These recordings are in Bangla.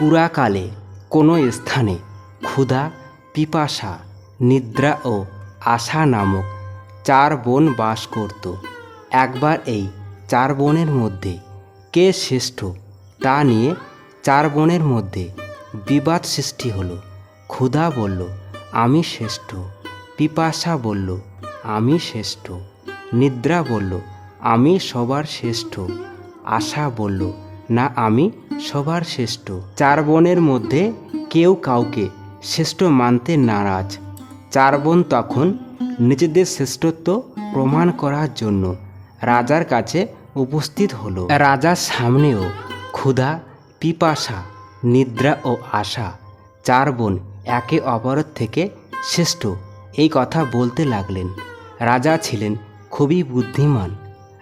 পুরাকালে কোনো স্থানে ক্ষুধা, পিপাসা, নিদ্রা ও আশা নামক চার বোন বাস করত। একবার এই চার বোনের মধ্যে কে শ্রেষ্ঠ তা নিয়ে চার বোনের মধ্যে বিবাদ সৃষ্টি হলো। ক্ষুধা বলল, আমি শ্রেষ্ঠ। পিপাসা বলল, আমি শ্রেষ্ঠ। নিদ্রা বলল, আমি সবার শ্রেষ্ঠ। আশা বলল না আমি সবার শ্রেষ্ঠ। চার বোনের মধ্যে কেউ কাউকে শ্রেষ্ঠ মানতে নারাজ। চার বোন তখন নিজেদের শ্রেষ্ঠত্ব প্রমাণ করার জন্য রাজার কাছে উপস্থিত হলো। রাজার সামনেও ক্ষুধা, পিপাসা, নিদ্রা ও আশা চার বোন একে অপরের থেকে শ্রেষ্ঠ এই কথা বলতে লাগলেন। রাজা ছিলেন খুবই বুদ্ধিমান।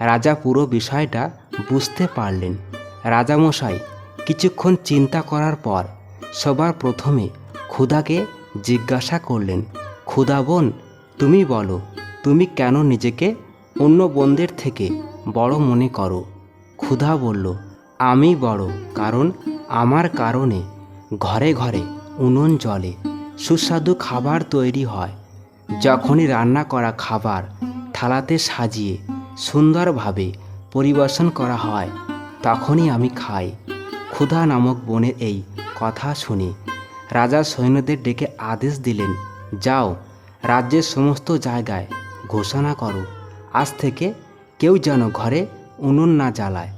রাজা পুরো বিষয়টা বুঝতে পারলেন। রাজামশাই কিছুক্ষণ চিন্তা করার পর সবার প্রথমে ক্ষুধাকে জিজ্ঞাসা করলেন, ক্ষুধা বোন, তুমি বলো, তুমি কেন নিজেকে অন্য বোনদের থেকে বড় মনে করো? ক্ষুধা বলল, আমি বড় কারণ আমার কারণে ঘরে ঘরে উনুন জলে সুস্বাদু খাবার তৈরি হয়। যখনই রান্না করা খাবার থালাতে সাজিয়ে সুন্দরভাবে পরিবেশন করা হয় তখনই আমি খাই। ক্ষুধা নামক বনের এই কথা শুনে রাজা সৈন্যদের ডেকে আদেশ দিলেন, যাও, রাজ্যের সমস্ত জায়গায় ঘোষণা করো। আজ থেকে কেউ যেন ঘরে উনুন না জ্বালায়,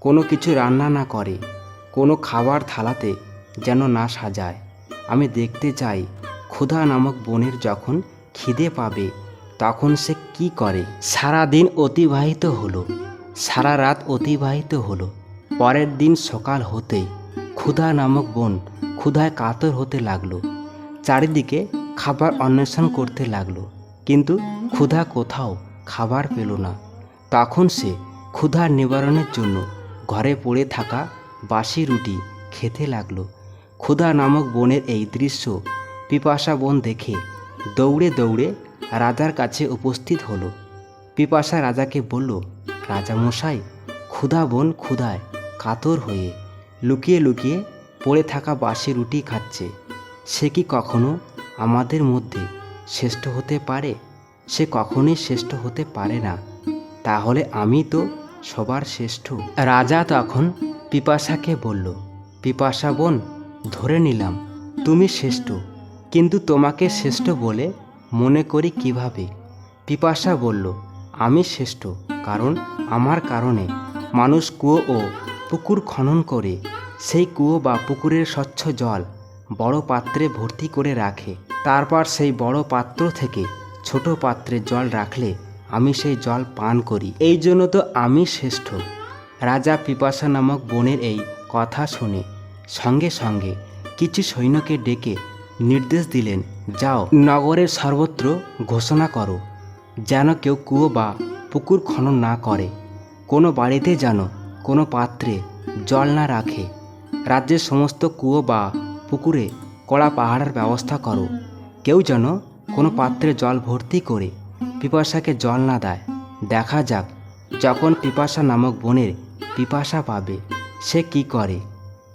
কোনো কিছু রান্না না করে, কোনো খাবার থালাতে যেন না সাজায়। আমি দেখতে চাই, ক্ষুধা নামক বনের যখন খিদে পাবে, তখন সে কি করে? সারা দিন অতিবাহিত হলো। সারা রাত অতিবাহিত হলো। পরের দিন সকাল হতেই ক্ষুধা নামক বন ক্ষুধায় কাতর হতে লাগল। চারিদিকে খাবার অন্বেষণ করতে লাগল, কিন্তু ক্ষুধা কোথাও খাবার পেল না। তখন সে ক্ষুধার নিবারণের জন্য ঘরে পড়ে থাকা বাসি রুটি খেতে লাগল। ক্ষুধা নামক বনের এই দৃশ্য পিপাসা বন দেখে দৌড়ে দৌড়ে রাজার কাছে উপস্থিত হলো। পিপাসা রাজাকে বলল রাজামশাই, ক্ষুধা বোন ক্ষুধায় কাতর হয়ে লুকিয়ে লুকিয়ে পড়ে থাকা বাসি রুটি খাচ্ছে। সে কি কখনো আমাদের মধ্যে শ্রেষ্ঠ হতে পারে? সে কখনোই শ্রেষ্ঠ হতে পারে না। তাহলে আমি তো সবার শ্রেষ্ঠ। রাজা তখন পিপাসাকে বলল, পিপাসা বোন, ধরে নিলাম তুমি শ্রেষ্ঠ, কিন্তু তোমাকে শ্রেষ্ঠ বলে মনে করি কীভাবে? পিপাসা বলল আমি শ্রেষ্ঠ, কারণ আমার কারণে মানুষ কুয়ো ও পুকুর খনন করে। সেই কুয়ো বা পুকুরের স্বচ্ছ জল বড় পাত্রে ভর্তি করে রাখে। তারপর সেই বড় পাত্র থেকে ছোট পাত্রে জল রাখলে আমি সেই জল পান করি। এই জন্য তো আমি শ্রেষ্ঠ। রাজা পিপাসা নামক বনের এই কথা শুনে সঙ্গে সঙ্গে কিছু সৈন্যকে ডেকে নির্দেশ দিলেন, যাও, নগরের সর্বত্র ঘোষণা করো। যেন কেউ কুয়ো বা পুকুর খনন না করে। কোনো বাড়িতে যেন কোনো পাত্রে জল না রাখে। রাজ্যের সমস্ত কুয়ো বা পুকুরে কড়া পাহাড়ের ব্যবস্থা করো। কেউ যেন কোনো পাত্রে জল ভর্তি করে পিপাসাকে জল না দেয়। দেখা যাক যখন পিপাসা নামক বনের পিপাসা পাবে, সে কি করে।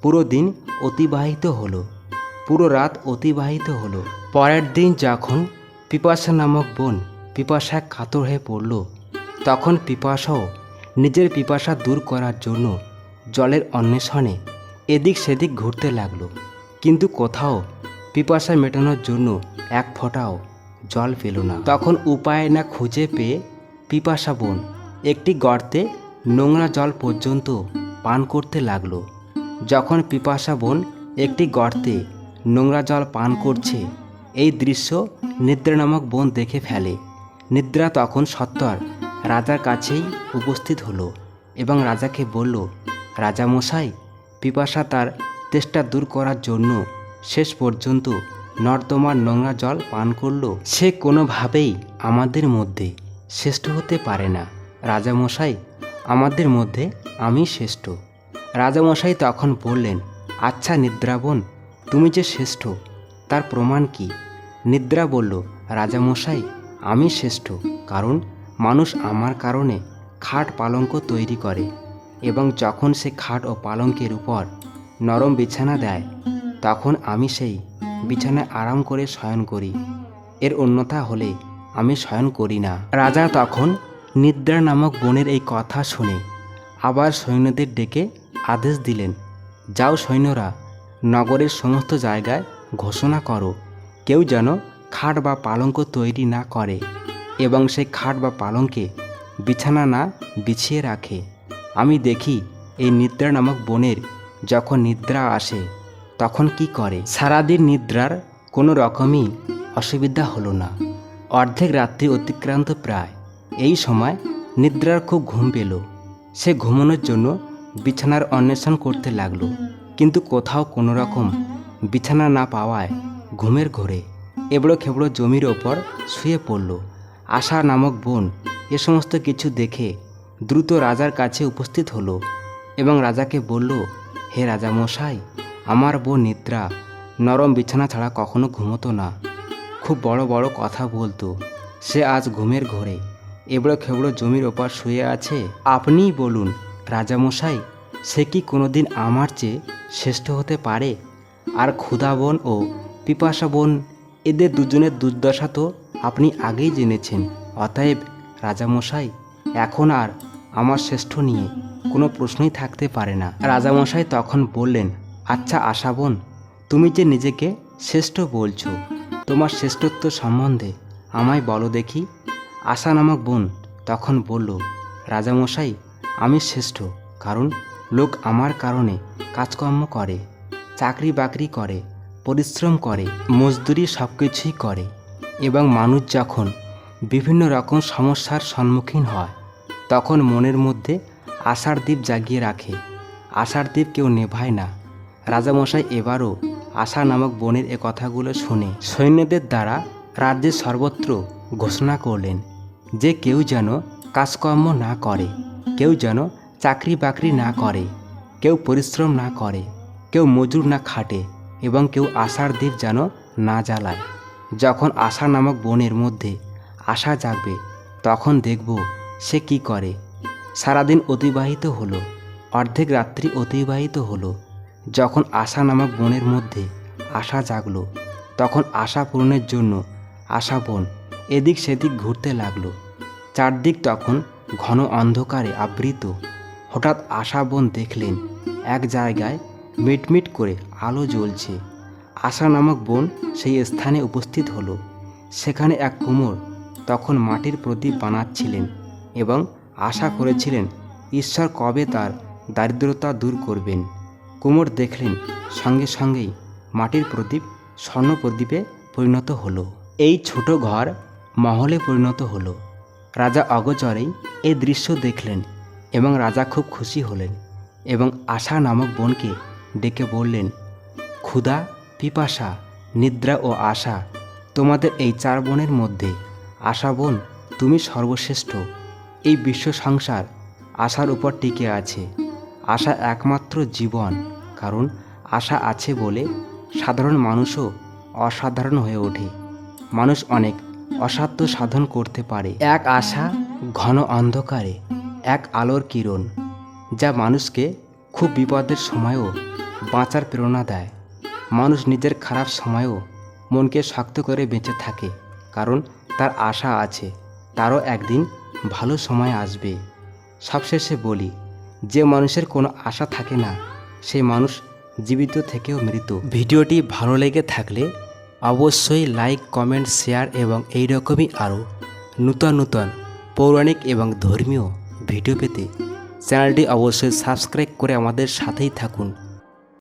পুরো দিন অতিবাহিত হলো। পুরো রাত অতিবাহিত হলো। পরের দিন যখন পিপাসা নামক বোন পিপাসায় কাতর হয়ে পড়ল। তখন পিপাসাও নিজের পিপাসা দূর করার জন্য জলের অন্বেষণে এদিক সেদিক ঘুরতে লাগল। কিন্তু কোথাও পিপাসা মেটানোর জন্য এক ফোঁটাও জল পেল না। তখন উপায় না খুঁজে পেয়ে পিপাসা বোন একটি গর্তে নোংরা জল পর্যন্ত পান করতে লাগল। যখন পিপাসা বোন একটি গর্তে নোংরা জল পান করছে, এই দৃশ্য নিদ্রা নামক বোন দেখে ফেলে। নিদ্রা তখন সত্তর রাজার কাছেই উপস্থিত হলো এবং রাজাকে বলল রাজামশাই পিপাসা তার তেষ্টা দূর করার জন্য শেষ পর্যন্ত নর্দমার নোংরা জল পান করল। সে কোনোভাবেই আমাদের মধ্যে শ্রেষ্ঠ হতে পারে না। রাজামশাই আমাদের মধ্যে আমি শ্রেষ্ঠ। রাজামশাই তখন বললেন আচ্ছা নিদ্রাবন তুমি যে শ্রেষ্ঠ, তার প্রমাণ কি? নিদ্রা বলল রাজামশাই আমি শ্রেষ্ঠ, কারণ মানুষ আমার কারণে খাট পালঙ্ক তৈরি করে এবং যখন সে খাট ও পালঙ্কের উপর নরম বিছানা দেয়, তখন আমি সেই বিছানায় আরাম করে শয়ন করি। এর অন্যথা হলে আমি শয়ন করি না। রাজা তখন নিদ্রা নামক বনের এই কথা শুনে আবার সৈন্যদের ডেকে আদেশ দিলেন, যাও সৈন্যরা, নগরের সমস্ত জায়গায় ঘোষণা করো, কেউ যেন খাট বা পালঙ্ক তৈরি না করে এবং সেই খাট বা পালঙ্কে বিছানা না বিছিয়ে রাখে। আমি দেখি এই নিদ্রা নামক বনের যখন নিদ্রা আসে, তখন কি করে? সারাদিন নিদ্রার কোনো রকমই অসুবিধা হলো না। অর্ধেক রাত্রি অতিক্রান্ত প্রায়। এই সময় নিদ্রার খুব ঘুম পেল। সে ঘুমানোর জন্য বিছানার অন্বেষণ করতে লাগল। কিন্তু কোথাও কোনো রকম বিছানা না পাওয়ায় ঘুমের ঘোরে। এবড়ো খেবড়ো জমির ওপর শুয়ে পড়ল। আশা নামক বোন এ সমস্ত কিছু দেখে দ্রুত রাজার কাছে উপস্থিত হলো এবং রাজাকে বলল, হে রাজা মশাই আমার বোন নিদ্রা, নরম বিছানা ছাড়া কখনো ঘুমোতো না। খুব বড় বড় কথা বলতো। সে আজ ঘুমের ঘোরে। এবড়ো খেবড়ো জমির ওপর শুয়ে আছে। আপনিই বলুন, রাজামশাই, সে কি কোনোদিন আমার চেয়ে শ্রেষ্ঠ হতে পারে? আর ক্ষুধা বোন ও পিপাসা বোন এদের দুজনের দুর্দশা তো আপনি আগেই জেনেছেন। অতএব রাজামশাই, এখন আর আমার শ্রেষ্ঠ নিয়ে কোনো প্রশ্নই থাকতে পারে না। রাজামশাই তখন বললেন আচ্ছা আশা বোন, তুমি যে নিজেকে শ্রেষ্ঠ বলছো, তোমার শ্রেষ্ঠত্ব সম্বন্ধে আমায় বলো দেখি। আশা নামক বোন তখন বলল, রাজামশাই, আমি শ্রেষ্ঠ, কারণ লোক আমার কারণে কাজকর্ম করে চাকরি বাকরি করে পরিশ্রম করে, মজদুরি সব কিছুই করে এবং মানুষ যখন বিভিন্ন রকম সমস্যার সম্মুখীন হয়, তখন মনের মধ্যে আশার দ্বীপ জাগিয়ে রাখে। আশার দ্বীপ কেউ নেভায় না। রাজামশাই এবারও আশা নামক বনের এ কথাগুলো শুনে সৈন্যদের দ্বারা রাজ্যের সর্বত্র ঘোষণা করলেন যে কেউ যেন কাজকর্ম না করে, কেউ যেন চাকরি বাকরি না করে, কেউ পরিশ্রম না করে, কেউ মজুর না খাটে এবং কেউ আশার দ্বীপ যেন না জ্বালায়। যখন আশা নামক বনের মধ্যে আশা জাগবে, তখন দেখব সে কি করে। সারাদিন অতিবাহিত হলো, অর্ধেক রাত্রি অতিবাহিত হলো। যখন আশা নামক বনের মধ্যে আশা জাগলো, তখন আশা পূরণের জন্য আশা বন এদিক সেদিক ঘুরতে লাগল। চারদিক তখন ঘন অন্ধকারে আবৃত। হঠাৎ আশা বোন দেখলেন, এক জায়গায় মিটমিট করে আলো জ্বলছে। আশা নামক বোন সেই স্থানে উপস্থিত হলো। সেখানে এক কুমোর তখন মাটির প্রদীপ বানাচ্ছিলেন এবং আশা করেছিলেন, ঈশ্বর কবে তার দারিদ্রতা দূর করবেন? কুমোর দেখলেন, সঙ্গে সঙ্গেই মাটির প্রদীপ স্বর্ণ প্রদীপে পরিণত হলো। এই ছোট ঘর মহলে পরিণত হলো। রাজা অগচরেই এই দৃশ্য দেখলেন এবং রাজা খুব খুশি হলেন এবং আশা নামক বোনকে ডেকে বললেন ক্ষুধা পিপাসা, নিদ্রা ও আশা তোমাদের এই চার বোনের মধ্যে। আশা বোন, তুমি সর্বশ্রেষ্ঠ। এই বিশ্ব সংসার আশার উপর টিকে আছে। আশা একমাত্র জীবন, কারণ আশা আছে বলে সাধারণ মানুষও অসাধারণ হয়ে ওঠে। মানুষ অনেক অসাধ্য সাধন করতে পারে। এক আশা ঘন অন্ধকারে, এক আলোর কিরণ, যা মানুষকে খুব বিপদের সময়ও বাঁচার প্রেরণা দেয়। মানুষ নিজের খারাপ সময়েও মনকে শক্ত করে বেঁচে থাকে, কারণ তার আশা আছে, তারও একদিন ভালো সময় আসবে। সবশেষে বলি, যে মানুষের কোনো আশা থাকে না সেই মানুষ জীবিত থেকেও মৃত। ভিডিওটি ভালো লেগে থাকলে অবশ্যই লাইক, কমেন্ট, শেয়ার এবং এই রকমই আরও নূতন নূতন পৌরাণিক এবং ধর্মীয় ভিডিও পেতে চ্যানেলটি অবশ্যই সাবস্ক্রাইব করে আমাদের সাথেই থাকুন।